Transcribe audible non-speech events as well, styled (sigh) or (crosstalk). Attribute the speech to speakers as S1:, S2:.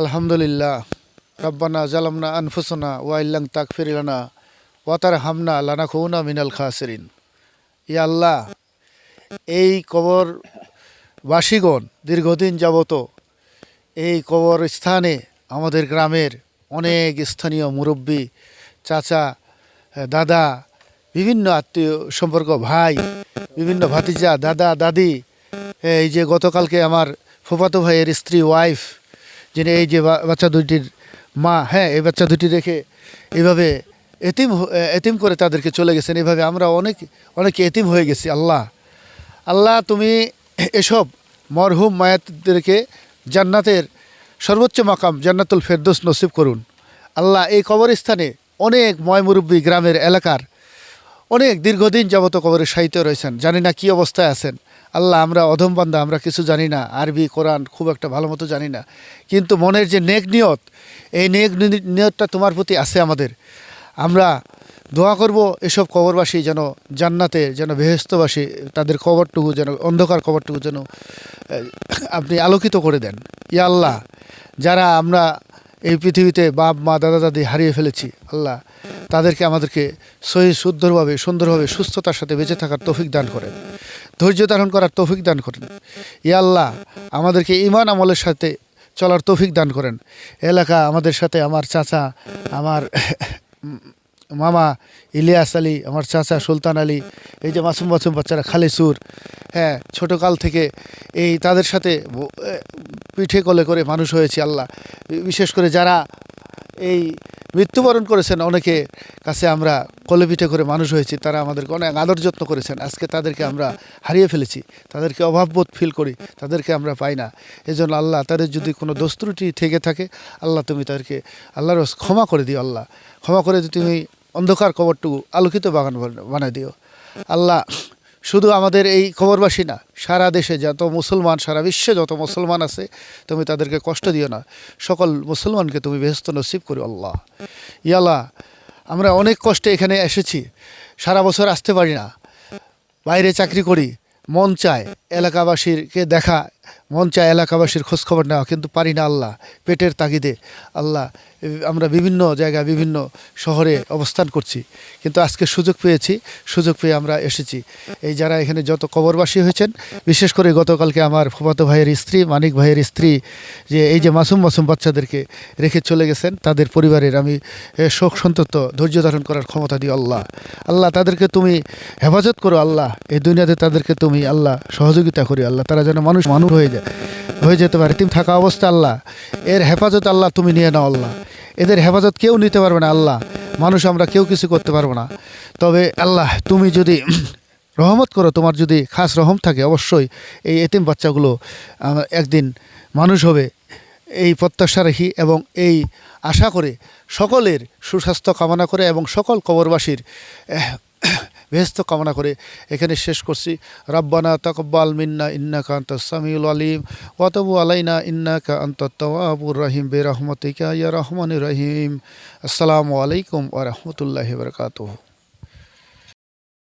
S1: আলহামদুলিল্লাহ, রব্বানা জালামনা আনফুসনা ওয়াইল্লাং তাকফিরিলানা ওয়াতার হামনা লানা খৌনা মিনাল খাসরিন। ইয়া আল্লাহ, এই কবর বাসীগণ দীর্ঘদিন যাবত এই কবর স্থানে আমাদের গ্রামের অনেক স্থানীয় মুরব্বী, চাচা, দাদা, বিভিন্ন আত্মীয় সম্পর্ক ভাই, বিভিন্ন ভাতিজা, দাদা, দাদি, এই যে গতকালকে আমার ফুফাতো ভাইয়ের স্ত্রী ওয়াইফ যিনি এই যে বাচ্চা দুইটির মা হ্যাঁ এই বাচ্চা দুটি রেখে এভাবে এতিম এতিম করে তাদেরকে চলে গেছেন। এভাবে আমরা অনেক, অনেকে এতিম হয়ে গেছি, আল্লাহ। আল্লাহ, তুমি এসব মরহুম মায়াতদেরকে জান্নাতের সর্বোচ্চ মাকাম, জান্নাতুল ফেরদোস নসিব করুন। আল্লাহ, এই কবরস্থানে অনেক ময়মুরব্বী গ্রামের এলাকার অনেক দীর্ঘদিন যাবত কবরে সাহিত্য রয়েছেন, জানি না কী অবস্থায় আছেন। আল্লাহ, আমরা অধম বান্ধা আমরা কিছু জানি না। আরবি, কোরআন খুব একটা ভালো মতো জানি না। কিন্তু মনের যে নেক নিয়ত, এই নেক নিয়তটা তোমার প্রতি আছে আমাদের। আমরা দোয়া করব এসব কবরবাসী যেন জান্নাতে, যেন বেহেস্তবাসী তাদের কবরটুকু যেন, অন্ধকার কবরটুকু যেন আপনি আলোকিত করে দেন। ইয়া আল্লাহ, যারা আমরা এই পৃথিবীতে বাপ, মা, দাদা, দাদি হারিয়ে ফেলেছি। আল্লাহ তাদেরকে আমাদেরকে সহি, সুন্দরভাবে সুন্দরভাবে সুস্থতার সাথে বেঁচে থাকার তৌফিক দান করেন। ধৈর্য ধারণ করার তৌফিক দান করেন। ইয়া আল্লাহ, আমাদেরকে ইমান আমলের সাথে চলার তৌফিক দান করেন। এলাকা আমাদের সাথে, আমার চাচা, আমার মামা ইলিয়াস আলী, আমার চাচা সুলতান আলী, এই যে মাসুম মাসুম বাচ্চারা খালিসুর হ্যাঁ ছোটোকাল থেকে এই তাদের সাথে পিঠে কলে করে মানুষ হয়েছে আল্লাহ। বিশেষ করে যারা এই মৃত্যুবরণ করেছেন, অনেকে কাছে আমরা কোলে পিঠে করে মানুষ হয়েছি, তারা আমাদেরকে অনেক আদর যত্ন করেছেন। আজকে তাদেরকে আমরা হারিয়ে ফেলেছি, তাদেরকে অভাববোধ ফিল করি, তাদেরকে আমরা পাই না। এজন্য আল্লাহ, তাদের যদি কোনো দোস্ত্রুটি থেকে থাকে, আল্লাহ তুমি তাদেরকে, আল্লাহর ক্ষমা করে দিও আল্লাহ। ক্ষমা করে তুমি অন্ধকার কবরটুকু আলোকিত বাগান বান- বানায় দিও। আল্লাহ, শুধু আমাদের এই খবরবাসী না, সারা দেশে যত মুসলমান, সারা বিশ্বে যত মুসলমান আছে, তুমি তাদেরকে কষ্ট দিও না। সকল মুসলমানকে তুমি বেহস্ত নসিব করো আল্লাহ। ইয়াল্লাহ আমরা অনেক কষ্টে এখানে এসেছি, সারা বছর আসতে পারি না। বাইরে চাকরি করি, মন চায় এলাকাবাসীরকে দেখা মন চায় এলাকাবাসীর খোঁজখবর নেওয়া, কিন্তু পারি না আল্লাহ, পেটের তাগিদে। আল্লাহ আমরা বিভিন্ন জায়গায়, বিভিন্ন শহরে অবস্থান করছি। কিন্তু আজকে সুযোগ পেয়েছি, সুযোগ পেয়ে আমরা এসেছি। এই যারা এখানে যত কবরবাসী হয়েছেন, বিশেষ করে গতকালকে আমার ফুফাতো ভাইয়ের স্ত্রী, মানিক ভাইয়ের স্ত্রী, যে এই যে মাসুম মাসুম বাচ্চাদেরকে রেখে চলে গেছেন, তাদের পরিবারের আমি শোক সন্তত ধৈর্য ধারণ করার ক্ষমতা দিও আল্লাহ। আল্লাহ, তাদেরকে তুমি হেফাজত করো আল্লাহ। এই দুনিয়াতে তাদেরকে তুমি আল্লাহ সহযোগিতা করি আল্লাহ। তারা যেন মানুষ মানুষ হয়ে যায়। হয়ে যেতে পারে। তুমি থাকা অবস্থা আল্লাহ। এর হেফাজত আল্লাহ, তুমি নিয়ে নাও আল্লাহ। এদের হেফাজত কেউ নিতে পারবে না আল্লাহ। মানুষ আমরা কেউ কিছু করতে পারব না। তবে আল্লাহ, তুমি যদি (clears throat) রহমত করো, তোমার যদি খাস রহম থাকে, অবশ্যই এই এতিম বাচ্চাগুলো একদিন মানুষ হবে। এই প্রত্যাশা রাখি এবং এই আশা করে সকলের সুস্বাস্থ্য কামনা করে এবং সকল কবরবাসীর বেহস্ত কামনা করে এখানে শেষ করছি। রাব্বানা তাকব্বাল মিন্না, ইন্নাকা আন্ত সামিউল আলিম ওয়াতবু আলাইনা, ইন্নাকা আন্ত তওয়াবুর রহিম, বেরহমতিকা ইয়া রহমান রহিম। আসসালামু আলাইকুম ওয়া রাহমাতুল্লাহি ওয়া বারাকাতুহু।